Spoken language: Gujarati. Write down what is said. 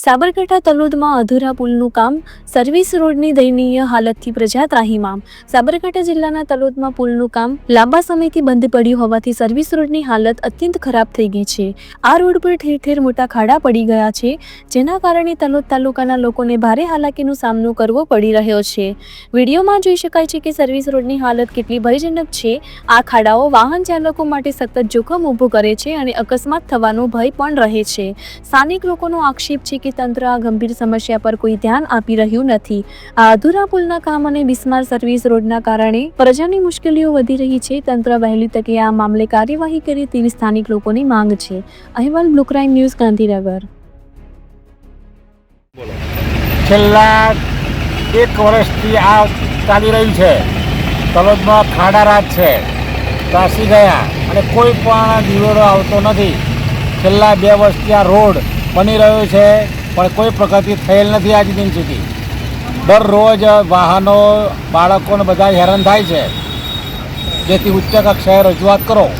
સાબરકાંઠા તલોદમાં અધૂરા પુલનું કામ, સર્વિસ રોડની દયનીય હાલતથી પ્રજા ત્રાહીમામ સાબરકાંઠા જિલ્લાના તલોદમાં પુલનું કામ લાંબા સમયથી બંધ પડ્યું હોવાથી સર્વિસ રોડની હાલત અત્યંત ખરાબ થઈ ગઈ છે. આ રોડ પર ઠેર ઠેર મોટા ખાડા પડી ગયા છે, જેના કારણે તલોદ તાલુકાના લોકોને ભારે હાલાકીનો સામનો કરવો પડી રહ્યો છે. વિડીયોમાં જોઈ શકાય છે કે સર્વિસ રોડની હાલત કેટલી ભયજનક છે. આ ખાડાઓ વાહન ચાલકો માટે સતત જોખમ ઊભું કરે છે અને અકસ્માત થવાનો ભય પણ રહે છે. સ્થાનિક લોકોનો આક્ષેપ છે કે તંત્ર આ ગંભીર સમસ્યા પર કોઈ ધ્યાન આપી રહ્યું નથી. આ અધૂરા પુલના કામ અને બિસ્માર સર્વિસ રોડના કારણે પ્રજાની મુશ્કેલીઓ વધી રહી છે. તંત્ર વહેલી તકે આ મામલે કાર્યવાહી કરે તેવી સ્થાનિક લોકોની માંગ છે. અહેવાલ બ્લુ ક્રાઇમ ન્યૂઝ, ગાંધીનગર. છેલ્લા એક વર્ષથી આ ચાલી રહ્યું છે. તલોદમાં ખાડા રાત છે. ત્રાસી ગયા અને કોઈ પણ દિવડો આવતો નથી. છેલ્લા બે વર્ષથી આ રોડ બની રહ્યો છે. પણ કોઈ પ્રગતિ થયેલ નથી આજ દિન સુધી. દરરોજ વાહનો, બાળકોને બધા હેરાન થાય છે. જેથી ઉચ્ચ કક્ષાએ રજૂઆત કરો.